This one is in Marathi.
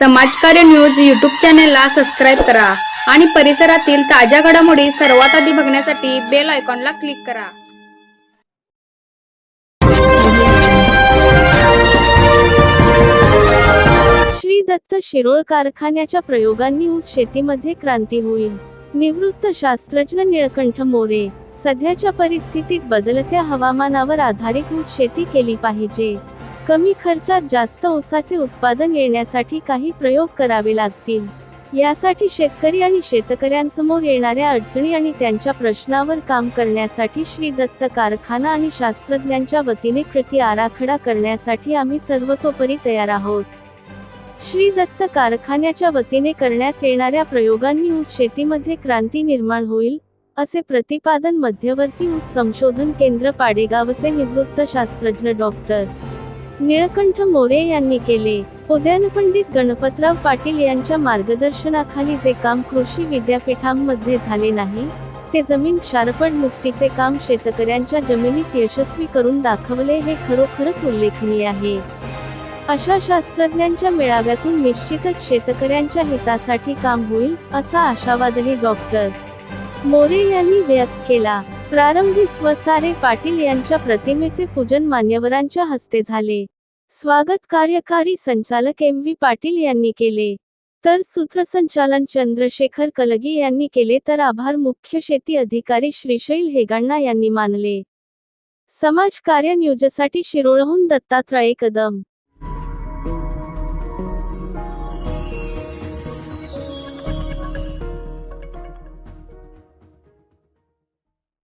समाजकार्य न्यूज यूट्यूब चॅनेलला सबस्क्राईब करा आणि परिसरातील ताज्या घडामोडी सर्वात आधी बघण्यासाठी बेल आयकॉनला क्लिक करा. श्री दत्त शिरोळ कारखान्याच्या प्रयोगांनी ऊस शेतीमध्ये क्रांती होईल. निवृत्त शास्त्रज्ञ निळकंठ मोरे सध्याच्या परिस्थितीत बदलत्या हवामानावर आधारित ऊस शेती केली पाहिजे. कमी खर्चात जास्त ऊसाचे उत्पादन येण्यासाठी काही प्रयोग करावे लागतील. यासाठी शेतकरी आणि शेतकऱ्यांसमोर येणाऱ्या अडचणी आणि त्यांच्या प्रश्नावर काम करण्यासाठी श्री दत्त कारखाना आणि शास्त्रज्ञांच्या वतीने कृती आराखडा करण्यासाठी आम्ही सर्वतोपरी तयार आहोत. श्री दत्त कारखान्याच्या वतीने करण्यात येणाऱ्या प्रयोगांनी ऊस शेतीमध्ये क्रांती निर्माण होईल असे प्रतिपादन मध्यवर्ती ऊस संशोधन केंद्र पाडेगावचे निवृत्त शास्त्रज्ञ डॉक्टर निळकंठ मोरे यांनी केले. उद्यानपंडित गणपतराव पाटील यांच्या मार्गदर्शनाखाली जे काम कृषी विद्यापीठांमध्ये झाले नाही ते जमीन क्षारपण मुक्तीचे काम शेतकऱ्यांच्या जमिनीत यशस्वी करून दाखवले हे खरोखरच उल्लेखनीय आहे. अशा शास्त्रज्ञांच्या मेळाव्यातून निश्चितच शेतकऱ्यांच्या हितासाठी काम होईल असा आशावादही डॉक्टर मोरे यांनी व्यक्त केला. प्रारंभी स्वसारे पाटील यांच्या प्रतिमेचे पूजन मान्यवरांच्या हस्ते झाले. स्वागत कार्यकारी संचालक एम व्ही पाटील यांनी केले. तर सूत्रसंचालन चंद्रशेखर कलगी यांनी केले तर आभार मुख्य शेती अधिकारी श्रीशैल हेगण्णा यांनी मानले. समाज कार्य न्यूजसाठी शिरोळहून दत्तात्रय कदम.